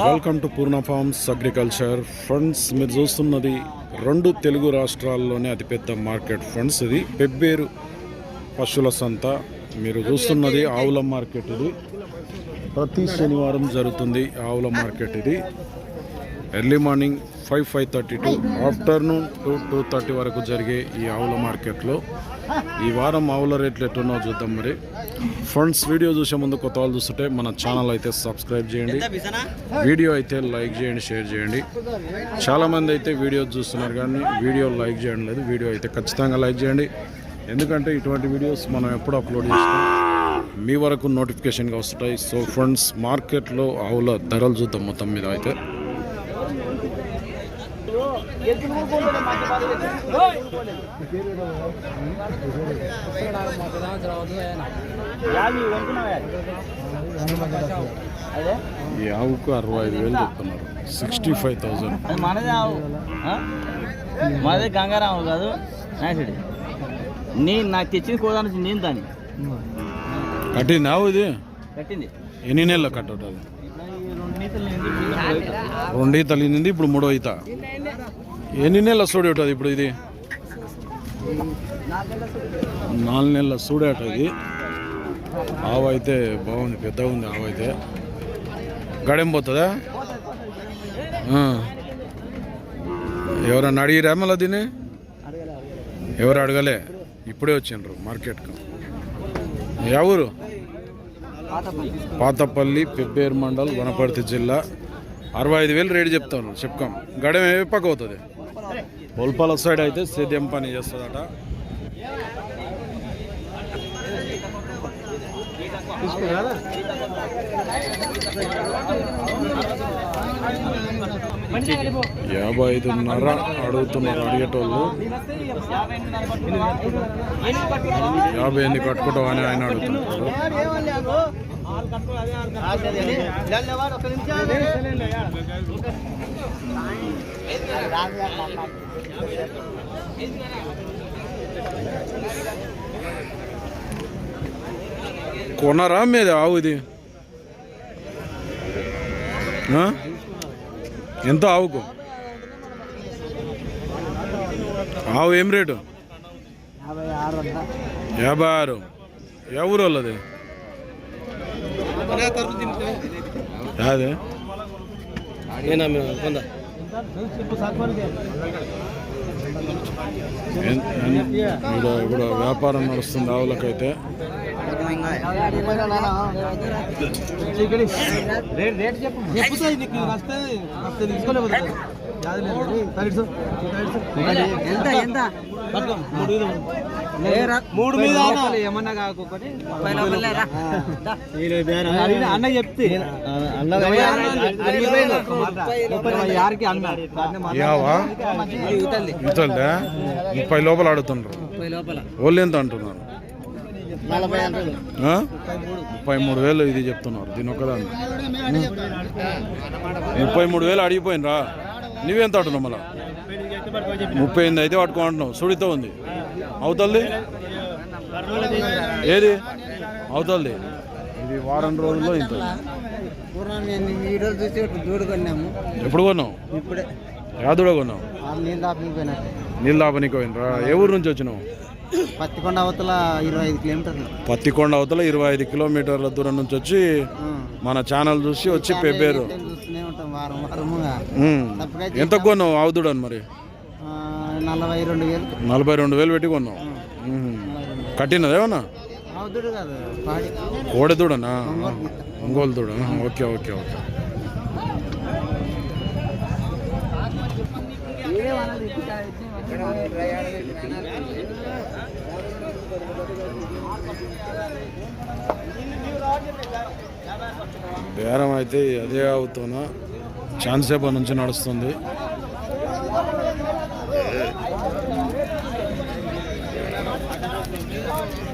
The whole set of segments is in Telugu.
Welcome to Purna farms agriculture friends మీరు చూస్తున్నది రెండు తెలుగు రాష్ట్రాల్లోనే అతిపెద్ద మార్కెట్ ఫండ్స్ ఇది. పెబ్బేరు పశువుల సంత మీరు చూస్తున్నది ఆవుల మార్కెట్ ఇది. ప్రతి శనివారం జరుగుతుంది ఆవుల మార్కెట్ ఇది. Early morning five five thirty to afternoon two two thirty వరకు జరిగే ఈ ఆవుల మార్కెట్లో. ఈ వారం ఆవుల రేట్లు ఎట్టున్నాయో చూద్దాం మరి. ఫండ్స్ వీడియో చూసే ముందు కొత్త వాళ్ళు చూస్తుంటే మన ఛానల్ అయితే సబ్స్క్రైబ్ చేయండి. వీడియో అయితే లైక్ చేయండి షేర్ చేయండి. చాలామంది అయితే వీడియో చూస్తున్నారు కానీ వీడియో లైక్ చేయడం లేదు. వీడియో అయితే ఖచ్చితంగా లైక్ చేయండి. ఎందుకంటే ఇటువంటి వీడియోస్ మనం ఎప్పుడు అప్లోడ్ చేస్తాం. మీ వరకు నోటిఫికేషన్గా వస్తుంటాయి సో ఫ్రెండ్స్ మార్కెట్లో ఆవుల ధరలు చూద్దాం మొత్తం మీద అయితే. ఈ ఆవుకు అరవై ఐదు వేలు చెప్తున్నారు. సిక్స్టీ ఫైవ్ అది మనదే ఆవు. ఆ? మనదే గంగారావు కాదు. నాసిడి నేను నాకు తెచ్చిన కోదా నుంచి నేను దాన్ని. కట్టింది ఆవు ఇది? కట్టింది. ఎన్ని నెలల కట్టడం అది? రెండు ఈతలు ఇప్పుడు మూడో ఈత. ఎన్ని నెలల సూడేట ఇప్పుడు ఇది? నాలుగు నెలల సూడేట ఇది. ఆవు అయితే బాగుంది పెద్దగా ఉంది ఆవు అయితే. గడెం పోతుందా? ఎవరన్నా అడిగిరా మళ్ళీ దీన్ని? ఎవరు అడగలే? ఇప్పుడే వచ్చిండ్రు మార్కెట్కు. ఎవరు ఊరు? పాతపల్లి పెబ్బేరు మండల్ వనపర్తి జిల్లా. అరవై ఐదు వేలు రేటు చెప్తాను చెప్పుకోం. గడెం ఏ పక్క అవుతుంది ఒల్పాల సైడ్ అయితే సేద్యం పని చేస్తుందట. యాభై ఐదున్నర అడుగుతున్నారు అడిగేటోళ్ళు. యాభై ఎనిమిది కట్టుకుంటావు అని ఆయన అడుగుతున్నారు. కొనరా మీద ఆవు ఇది ఆ? ఎంత ఆవుకు ఆవు ఏం రేటు యాభై ఆరు ఏ ఊరు వాళ్ళది అదే ఇక్కడ ఇక్కడ వ్యాపారం నడుస్తుంది ఆవులకైతే. ఎంత ఎంత? మూడు మీద ఏమన్నా కాకపోతే అన్న చెప్తే. యారికి అన్న. ముప్పై లోపల ఆడుతున్నారు లోపల. వాళ్ళు ఎంత అంటున్నారు? ముప్పై మూడు వేలు ఇది చెప్తున్నారు దీని ఒక్కదాన్ని. ముప్పై మూడు వేలు అడిగిపోయినరా? నువ్వెంత అంటున్నావు మళ్ళా? ముప్పై ఎనిమిది అయితే పట్టుకుంటున్నావు సుడితో ఉంది. అవుతుంది ఏది? అవుతుంది ఇది వారం రోజుల్లో ఇంత. ఎప్పుడు కొన్నావు? యాదుడో కొన్నావు? నీళ్ళు ఆపనికి పోయినరా? ఏ ఊరు నుంచి వచ్చినావు? పత్తికొండ అవతల ఇరవై ఐదు కిలోమీటర్లు. పత్తికొండ అవతల ఇరవై ఐదు కిలోమీటర్ల దూరం నుంచి వచ్చి మన ఛానల్ చూసి వచ్చి పెబ్బేరు. ఎంత కొన్నావు? ఆవుదుడని మరి. నలభై రెండు వేలు. నలభై రెండు వేలు పెట్టి కొన్నావు? ఉమ్. కట్టినది ఏమన్నా? కోడె దూడనా ఒంగోలు దూడ ఓకే ఓకే ఓకే. బేరం అయితే అదే అవుతున్నా ఛాన్సేప నుంచి నడుస్తుంది.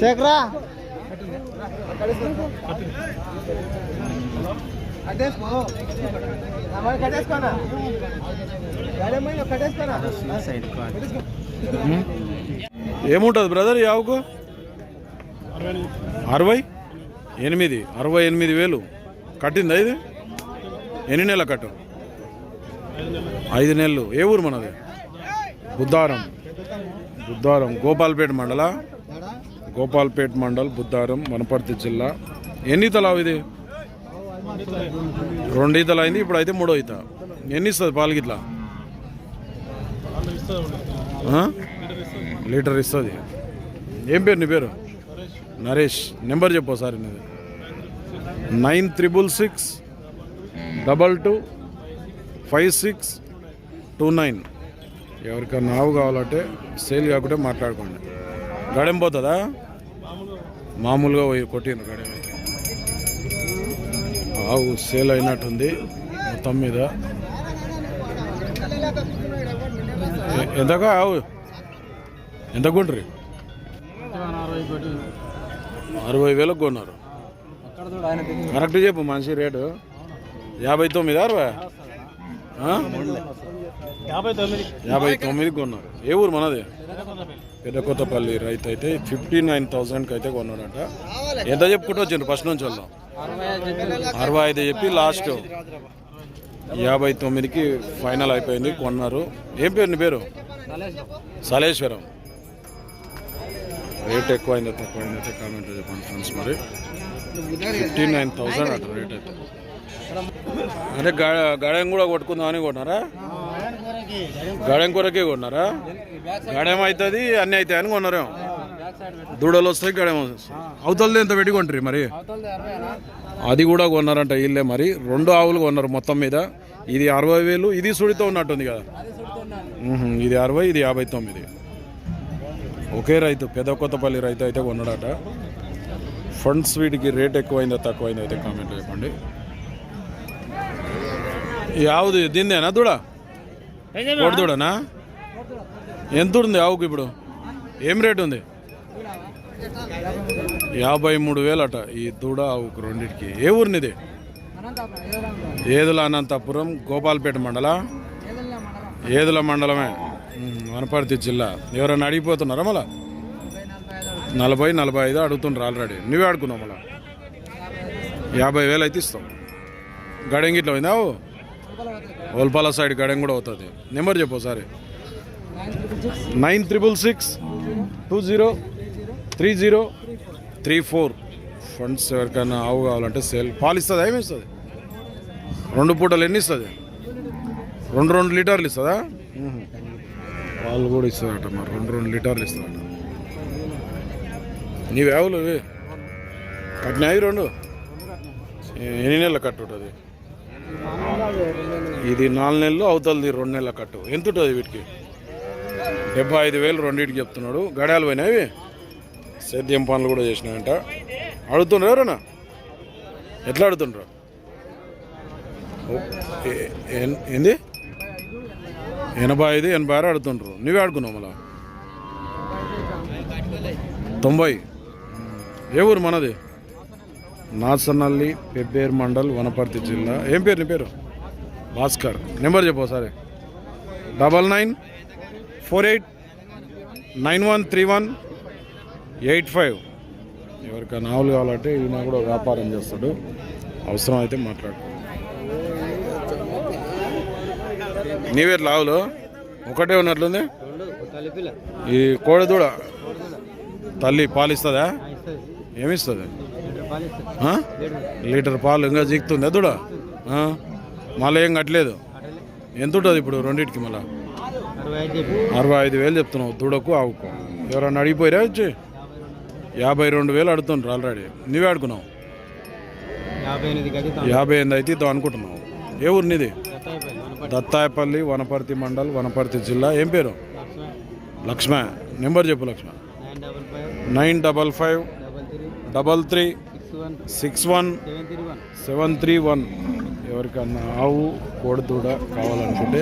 శేఖరా. ఏముంటుంది బ్రదర్ ఈ ఆవుకు? అరవై? ఎనిమిది. అరవై ఎనిమిది వేలు. కట్టిందా ఇది? ఎన్ని నెలల కట్టు? ఐదు నెలలు. ఏ ఊరు మనది? బుద్ధారం. బుద్ధారం గోపాల్పేట మండల. గోపాల్పేట మండల్ బుద్ధారం వనపర్తి జిల్లా. ఎన్ని తలావు ఇది? రెండు ఈతలు అయింది ఇప్పుడు అయితే మూడో ఈత. ఎన్ని ఇస్తుంది పాలు గిట్లా? లీటర్ ఇస్తుంది. ఏం పేరు నీ పేరు? నరేష్. నెంబర్ చెప్పు సార్ నీది. Nine triple six double two five six two nine. ఎవరికన్నా ఆవు కావాలంటే సేల్ కాకుండా మాట్లాడుకోండి. గడెం పోతుందా? మామూలుగా పోయి కొట్టింది గడెం ఆవు సేల్ అయినట్టుంది మొత్తం మీద. ఎంతగా ఆవు? ఎంత కొండ్రి? అరవై వేలకు కొన్నారు. కరెక్ట్ చెప్పు మనిషి రేటు. యాభై తొమ్మిది అరవై? యాభై తొమ్మిది. కొన్నారు. ఏ ఊరు మనది? పెద్ద కొత్తపల్లి రైతు అయితే ఫిఫ్టీ నైన్ థౌసండ్కి అయితే కొన్నాడట. ఎంత చెప్పుకుంటూ వచ్చిండ్రు ఫస్ట్ నుంచి వాళ్ళు? అరవై ఐదు చెప్పి లాస్ట్. యాభై తొమ్మిదికి ఫైనల్ అయిపోయింది కొన్నారు. ఏం పేరు నీ పేరు? సలేశ్వరం. రేట్ ఎక్కువైందో తక్కువైందో అయితే కామెంట్ చెప్పండి ఫ్రెండ్స్ మరి. ఫిఫ్టీ నైన్ థౌసండ్ అట రేట్ అయితే. అంటే గా- గాడెం కూడా కొట్టుకుందామని కొన్నారా గాడెం కొరకే కొన్నారా? గాడెం అవుతుంది అన్నీ అవుతాయి అని కొన్నారేమో. దూడలు వస్తాయి గడేం వస్తాయి. అవతలది ఎంత పెట్టి కొంటారు మరి? అది కూడా కొన్నారంట వీళ్ళే మరి. రెండు ఆవులు కొన్నారు మొత్తం మీద. ఇది అరవై వేలు ఇది సుడితో ఉన్నట్టుంది కదా. ఇది అరవై ఇది యాభై తొమ్మిది. ఒకే రైతు పెద్ద కొత్తపల్లి రైతు అయితే కొన్నాడట. ఫండ్స్ వీటికి రేట్ ఎక్కువైందో తక్కువైందో అయితే కామెంట్ చెప్పండి ఆవుది దీందేనా దూడ? కోడిదూడనా? ఎంత ఉంది ఆవుకు ఇప్పుడు? ఏం రేట్ ఉంది? యాభై మూడు వేలట ఈ దూడ ఆవుకు రెండింటికి. ఏ ఊరినిది? ఏదుల అనంతపురం గోపాల్పేట మండల? ఏదుల మండలమే? వనపర్తి జిల్లా. ఎవరైనా అడిగిపోతున్నారా మళ్ళా? నలభై నలభై ఐదు అడుగుతుండ్రు ఆల్రెడీ. నువ్వే ఆడుకున్నావు మళ్ళా? యాభై వేలు అయితే ఇస్తాం. గడంగిట్లో గిట్ల ఓల్పాల సైడ్ గడెం కూడా అవుతుంది. నెంబర్ చెప్పు ఒకసారి. Nine triple six two zero three zero three four. Friends ఎవరికైనా ఆవు కావాలంటే సేల్ పాలు ఇస్తుందా? ఏమి ఇస్తుంది? రెండు పూటలు ఎన్ని ఇస్తుంది? రెండు రెండు లీటర్లు ఇస్తుందా? పాలు కూడా ఇస్తుందట మరి. రెండు రెండు లీటర్లు ఇస్తుందట. నీవి ఆవులు ఇవి? కట్టినాయి రెండు? ఎన్ని నెలల కట్టుంటుంది? ఇది నాలుగు నెలలు అవుతుంది రెండు నెలల కట్టు. ఎంత ఉంటుంది వీటికి? డెబ్బై ఐదు వేలు రెండింటికి చెప్తున్నాడు. గడాలు పోయినాయి సేద్యం పనులు కూడా చేసినాయంట. అడుగుతుండ్రు ఎవరన్నా ఎట్లా అడుగుతుండ్రు? ఏ- ఏంది? ఎనభై ఐదు ఎనభై ఆరు అడుగుతుండ్రు. నువ్వే ఆడుకున్నావు మళ్ళా? తొంభై. ఏ ఊరు మనది? నాసనల్లి పెబ్బేరు మండల్ వనపర్తి జిల్లా. ఏం పేరు నీ పేరు? భాస్కర్. నెంబర్ చెప్పు ఒకసారి. Double nine four eight nine one three one eight five. ఎవరికైనా ఆవులు కావాలంటే ఈయన కూడా వ్యాపారం చేస్తాడు. అవసరం అయితే మాట్లాడు నీవేట్లా ఆవులు? ఒకటే ఉన్నట్లుంది? ఈ కోడి దూడ తల్లి పాలిస్తుందా? ఏమిస్తుంది? లీటర్ పాలు ఇంకా జీకుతుందా దూడ? మళ్ళీ ఏం కట్టలేదు. ఎంత ఉంటుంది ఇప్పుడు రెండింటికి మళ్ళీ? అరవై ఐదు వేలు చెప్తున్నావు దూడకు ఆవుకు. ఎవరన్నా అడిగిపోయారా వచ్చి యాభై రెండు వేలు అడుగుతుండ్రు ఆల్రెడీ నువ్వే అడుగున్నావు. యాభై ఎనిమిది అయితే ఇద్దాం అనుకుంటున్నావు. ఏ ఊరు నీది? దత్తాయపల్లి వనపర్తి మండల్ వనపర్తి జిల్లా. ఏం పేరు? లక్ష్మ. నెంబర్ చెప్పు Lakshma. Nine double five double three six one. Seven three one. ఎవరికన్నా ఆవు కోడిదూడ కావాలనుకుంటే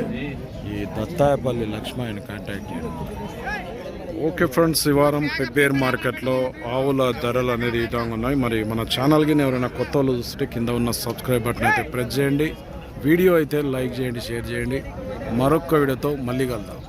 ఈ దత్తాయపల్లి లక్ష్మయ్యని కాంటాక్ట్ చేయండి. ఓకే ఫ్రెండ్స్ ఈ వారం పెబ్బేర్ మార్కెట్లో ఆవుల ధరలు అనేది ఈ ఉన్నాయి. మరి మన ఛానల్కి ఎవరైనా కొత్త వాళ్ళు చూస్తే కింద ఉన్న సబ్స్క్రైబ్ బటన్ అయితే ప్రెస్ చేయండి. వీడియో అయితే లైక్ చేయండి షేర్ చేయండి. మరొక వీడియోతో మళ్ళీ కలుద్దాం.